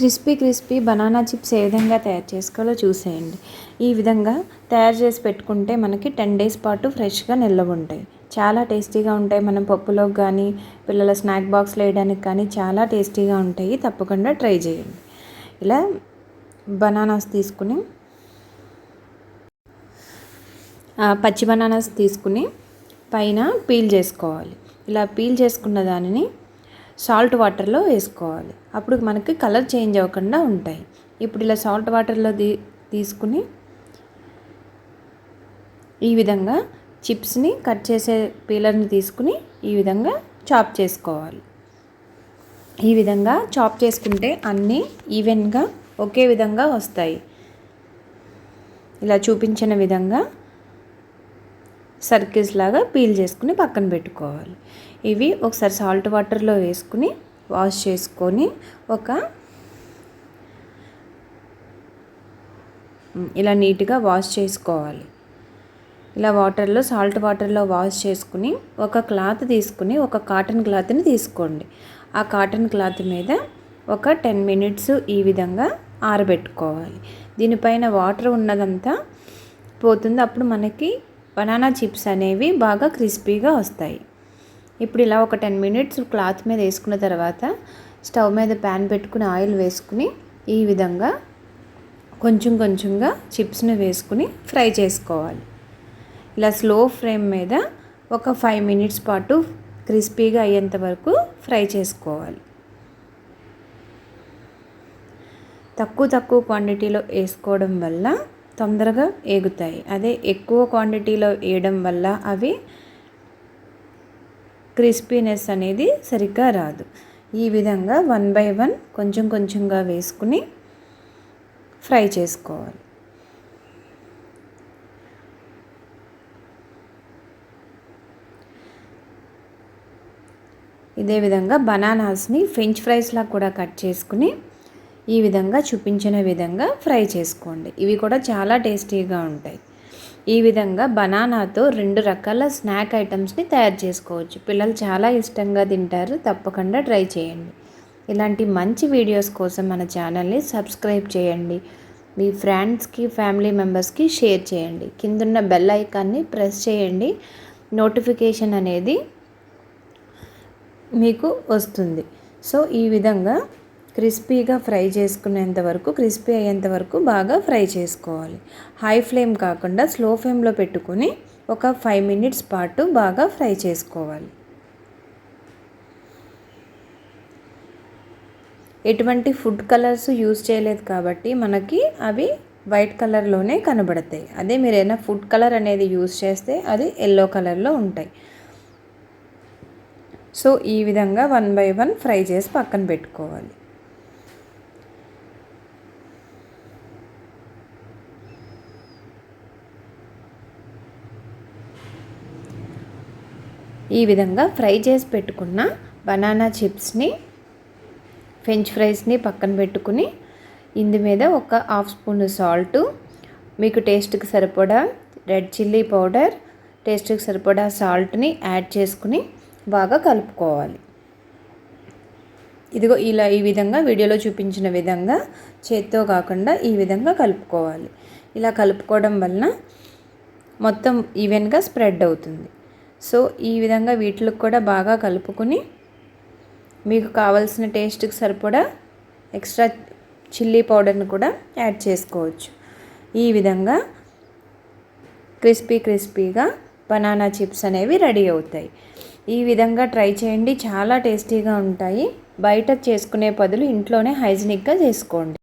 Crispy crispy banana chips ఏ విధంగా తయారు చేసుకోవాలో చూసేయండి. ఈ విధంగా తయారు చేసి పెట్టుకుంటే మనకి టెన్ డేస్ పాటు ఫ్రెష్గా నిల్వ ఉంటాయి. చాలా టేస్టీగా ఉంటాయి. మనం పప్పులోకి కానీ పిల్లల స్నాక్ బాక్స్లో వేయడానికి కానీ చాలా టేస్టీగా ఉంటాయి. తప్పకుండా ట్రై చేయండి. ఇలా బనానాస్ తీసుకుని పచ్చి బనానాస్ తీసుకుని పైన పీల్ చేసుకోవాలి. ఇలా పీల్ చేసుకున్న దానిని సాల్ట్ వాటర్లో వేసుకోవాలి. అప్పుడు మనకి కలర్ చేంజ్ అవ్వకుండా ఉంటాయి. ఇప్పుడు ఇలా సాల్ట్ వాటర్లో తీ తీసుకుని ఈ విధంగా చిప్స్ని కట్ చేసే పీలర్ని తీసుకుని ఈ విధంగా చాప్ చేసుకోవాలి. ఈ విధంగా చాప్ చేసుకుంటే అన్నీ ఈవెన్గా ఒకే విధంగా వస్తాయి. ఇలా చూపించిన విధంగా సర్కిల్స్ లాగా పీల్ చేసుకుని పక్కన పెట్టుకోవాలి. ఇవి ఒకసారి సాల్ట్ వాటర్లో వేసుకుని వాష్ చేసుకొని ఒక ఇలా నీట్గా వాష్ చేసుకోవాలి. ఇలా వాటర్లో సాల్ట్ వాటర్లో వాష్ చేసుకుని ఒక క్లాత్ తీసుకుని ఒక కాటన్ క్లాత్ని తీసుకోండి. ఆ కాటన్ క్లాత్ మీద ఒక టెన్ మినిట్స్ ఈ విధంగా ఆరబెట్టుకోవాలి. దీనిపైన వాటర్ ఉన్నదంతా పోతుంది. అప్పుడు మనకి బనానా చిప్స్ అనేవి బాగా క్రిస్పీగా వస్తాయి. ఇప్పుడు ఇలా ఒక టెన్ మినిట్స్ క్లాత్ మీద వేసుకున్న తర్వాత స్టవ్ మీద ప్యాన్ పెట్టుకుని ఆయిల్ వేసుకుని ఈ విధంగా కొంచెం కొంచెంగా చిప్స్ని వేసుకుని ఫ్రై చేసుకోవాలి. ఇలా స్లో ఫ్లేమ్ మీద ఒక ఫైవ్ మినిట్స్ పాటు క్రిస్పీగా అయ్యేంత వరకు ఫ్రై చేసుకోవాలి. తక్కువ తక్కువ క్వాంటిటీలో వేసుకోవడం వల్ల తొందరగా ఏగుతాయి. అదే ఎక్కువ క్వాంటిటీలో వేయడం వల్ల అవి క్రిస్పీనెస్ అనేది సరిగ్గా రాదు. ఈ విధంగా వన్ బై వన్ కొంచెం కొంచెంగా వేసుకుని ఫ్రై చేసుకోవాలి. ఇదే విధంగా బనానాస్ని ఫ్రెంచ్ ఫ్రైస్లా కూడా కట్ చేసుకుని ఈ విధంగా చూపించిన విధంగా ఫ్రై చేసుకోండి. ఇవి కూడా చాలా టేస్టీగా ఉంటాయి. ఈ విధంగా బనానాతో రెండు రకాల స్నాక్ ఐటమ్స్ని తయారు చేసుకోవచ్చు. పిల్లలు చాలా ఇష్టంగా తింటారు. తప్పకుండా ట్రై చేయండి. ఇలాంటి మంచి వీడియోస్ కోసం మన ఛానల్ని సబ్స్క్రైబ్ చేయండి. మీ ఫ్రెండ్స్కి ఫ్యామిలీ మెంబర్స్కి షేర్ చేయండి. కిందున్న బెల్ ఐకాన్ని ప్రెస్ చేయండి. నోటిఫికేషన్ అనేది మీకు వస్తుంది. సో ఈ విధంగా క్రిస్పీగా ఫ్రై చేసుకునేంత వరకు క్రిస్పీ అయ్యేంత వరకు బాగా ఫ్రై చేసుకోవాలి. హై ఫ్లేమ్ కాకుండా స్లో ఫ్లేమ్లో పెట్టుకొని ఒక ఫైవ్ మినిట్స్ పాటు బాగా ఫ్రై చేసుకోవాలి. ఎటువంటి ఫుడ్ కలర్స్ యూజ్ చేయలేదు కాబట్టి మనకి అవి వైట్ కలర్లోనే కనబడతాయి. అదే మీరు ఏదైనా ఫుడ్ కలర్ అనేది యూజ్ చేస్తే అది ఎల్లో కలర్లో ఉంటాయి. సో ఈ విధంగా వన్ బై వన్ ఫ్రై చేసి పక్కన పెట్టుకోవాలి. ఈ విధంగా ఫ్రై చేసి పెట్టుకున్న బనానా చిప్స్ని ఫ్రెంచ్ ఫ్రైస్ని పక్కన పెట్టుకుని ఇందు మీద ఒక హాఫ్ స్పూన్ సాల్ట్ మీకు టేస్ట్కి సరిపడా రెడ్ చిల్లీ పౌడర్ టేస్ట్కి సరిపడా సాల్ట్ని యాడ్ చేసుకుని బాగా కలుపుకోవాలి. ఇదిగో ఇలా ఈ విధంగా వీడియోలో చూపించిన విధంగా చేత్తో కాకుండా ఈ విధంగా కలుపుకోవాలి. ఇలా కలుపుకోవడం వలన మొత్తం ఈవెన్గా స్ప్రెడ్ అవుతుంది. సో ఈ విధంగా వీటికి కూడా బాగా కలుపుకొని మీకు కావాల్సిన టేస్ట్కి సరిపడా ఎక్స్ట్రా చిల్లీ పౌడర్ని కూడా యాడ్ చేసుకోవచ్చు. ఈ విధంగా క్రిస్పీ క్రిస్పీగా బనానా చిప్స్ అనేవి రెడీ అవుతాయి. ఈ విధంగా ట్రై చేయండి. చాలా టేస్టీగా ఉంటాయి. బయట చేసుకునే బదులు ఇంట్లోనే హైజీనిక్గా చేసుకోండి.